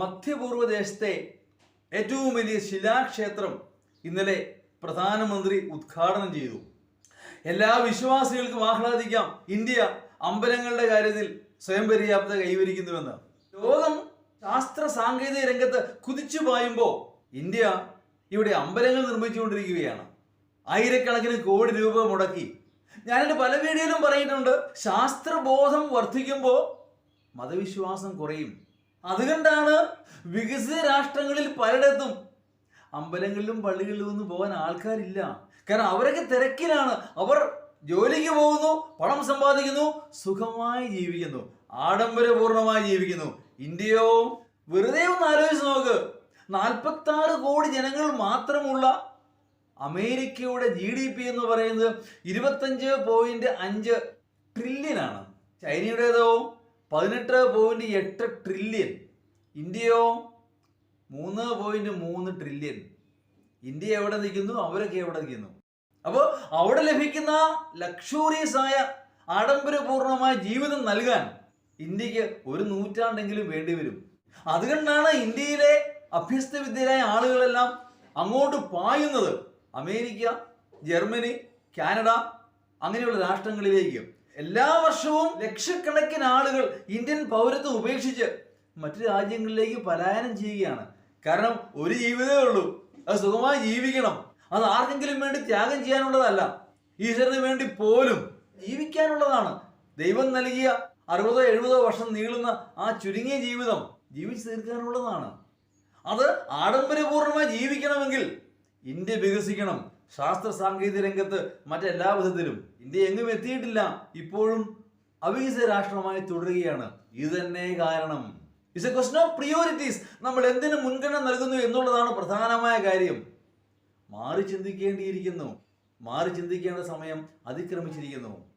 മധ്യപൂർവ ദേശത്തെ ഏറ്റവും വലിയ ശിലാക്ഷേത്രം ഇന്നലെ പ്രധാനമന്ത്രി ഉദ്ഘാടനം ചെയ്തു. എല്ലാ വിശ്വാസികൾക്കും ആഹ്ലാദിക്കാം. ഇന്ത്യ അമ്പലങ്ങളുടെ കാര്യത്തിൽ സ്വയം പര്യാപ്ത കൈവരിക്കുന്നുവെന്ന്. ലോകം ശാസ്ത്ര സാങ്കേതിക രംഗത്ത് കുതിച്ചു പായുമ്പോൾ ഇന്ത്യ ഇവിടെ അമ്പലങ്ങൾ നിർമ്മിച്ചുകൊണ്ടിരിക്കുകയാണ്. ആയിരക്കണക്കിന് കോടി രൂപ മുടക്കി. ഞാനെന്റെ പല വീഡിയോയിലും പറഞ്ഞിട്ടുണ്ട്. ശാസ്ത്രബോധം വർദ്ധിക്കുമ്പോൾ മതവിശ്വാസം കുറയും. അതുകൊണ്ടാണ് വികസിത രാഷ്ട്രങ്ങളിൽ പലയിടത്തും അമ്പലങ്ങളിലും പള്ളികളിലും ഒന്നും പോകാൻ ആൾക്കാരില്ല. കാരണം അവരൊക്കെ തിരക്കിലാണ്. അവർ ജോലിക്ക് പോകുന്നു പണം സമ്പാദിക്കുന്നു സുഖമായി ജീവിക്കുന്നു ആഡംബരപൂർണമായി ജീവിക്കുന്നു. ഇന്ത്യയോ? വെറുതെ ഒന്ന് ആലോചിച്ച് നോക്ക്. നാൽപ്പത്തി ആറ് കോടി ജനങ്ങൾ മാത്രമുള്ള അമേരിക്കയുടെ ജി ഡി പി എന്ന് പറയുന്നത് ഇരുപത്തഞ്ച് പോയിന്റ് അഞ്ച് ട്രില്യൺ ആണ് ചൈനയുടേതോ? പതിനെട്ട് പോയിന്റ് എട്ട് ട്രില്യൺ ഇന്ത്യയോ? മൂന്ന് പോയിന്റ് മൂന്ന് ട്രില്യൺ ഇന്ത്യ എവിടെ നിൽക്കുന്നു? അവരൊക്കെ എവിടെ നിൽക്കുന്നു? അപ്പോൾ അവിടെ ലഭിക്കുന്ന ലക്ഷൂറിയസ് ആയ ആഡംബരപൂർണമായ ജീവിതം നൽകാൻ ഇന്ത്യയ്ക്ക് ഒരു നൂറ്റാണ്ടെങ്കിലും വേണ്ടി വരും. അതുകൊണ്ടാണ് ഇന്ത്യയിലെ അഭ്യസ്ത വിദ്യരായ ആളുകളെല്ലാം അങ്ങോട്ട് പായുന്നത്. അമേരിക്ക ജർമ്മനി കാനഡ അങ്ങനെയുള്ള രാഷ്ട്രങ്ങളിലേക്ക്. എല്ലാ വർഷവും ലക്ഷക്കണക്കിന് ആളുകൾ ഇന്ത്യൻ പൗരത്വം ഉപേക്ഷിച്ച് മറ്റു രാജ്യങ്ങളിലേക്ക് പലായനം ചെയ്യുകയാണ്. കാരണം ഒരു ജീവിതമേ ഉള്ളൂ. അത് സുഖമായി ജീവിക്കണം. അത് ആർക്കെങ്കിലും വേണ്ടി ത്യാഗം ചെയ്യാനുള്ളതല്ല. ഈശ്വരന് വേണ്ടി പോലും ജീവിക്കാനുള്ളതാണ്. ദൈവം നൽകിയ അറുപതോ എഴുപതോ വർഷം നീളുന്ന ആ ചുരുങ്ങിയ ജീവിതം ജീവിച്ചു തീർക്കാനുള്ളതാണ്. അത് ആഡംബരപൂർണമായി ജീവിക്കണമെങ്കിൽ ഇന്ത്യ വികസിക്കണം. ശാസ്ത്ര സാങ്കേതിക രംഗത്ത് മറ്റെല്ലാ വിധത്തിലും ഇന്ത്യ എങ്ങും എത്തിയിട്ടില്ല. ഇപ്പോഴും അവികസിത രാഷ്ട്രമായി തുടരുകയാണ്. ഇത് തന്നെ കാരണം. It's a question of priorities നമ്മൾ എന്തിനു മുൻഗണന നൽകുന്നു എന്നുള്ളതാണ് പ്രധാനമായ കാര്യം. മാറി ചിന്തിക്കേണ്ടിയിരിക്കുന്നു. മാറി ചിന്തിക്കേണ്ട സമയം അതിക്രമിച്ചിരിക്കുന്നു.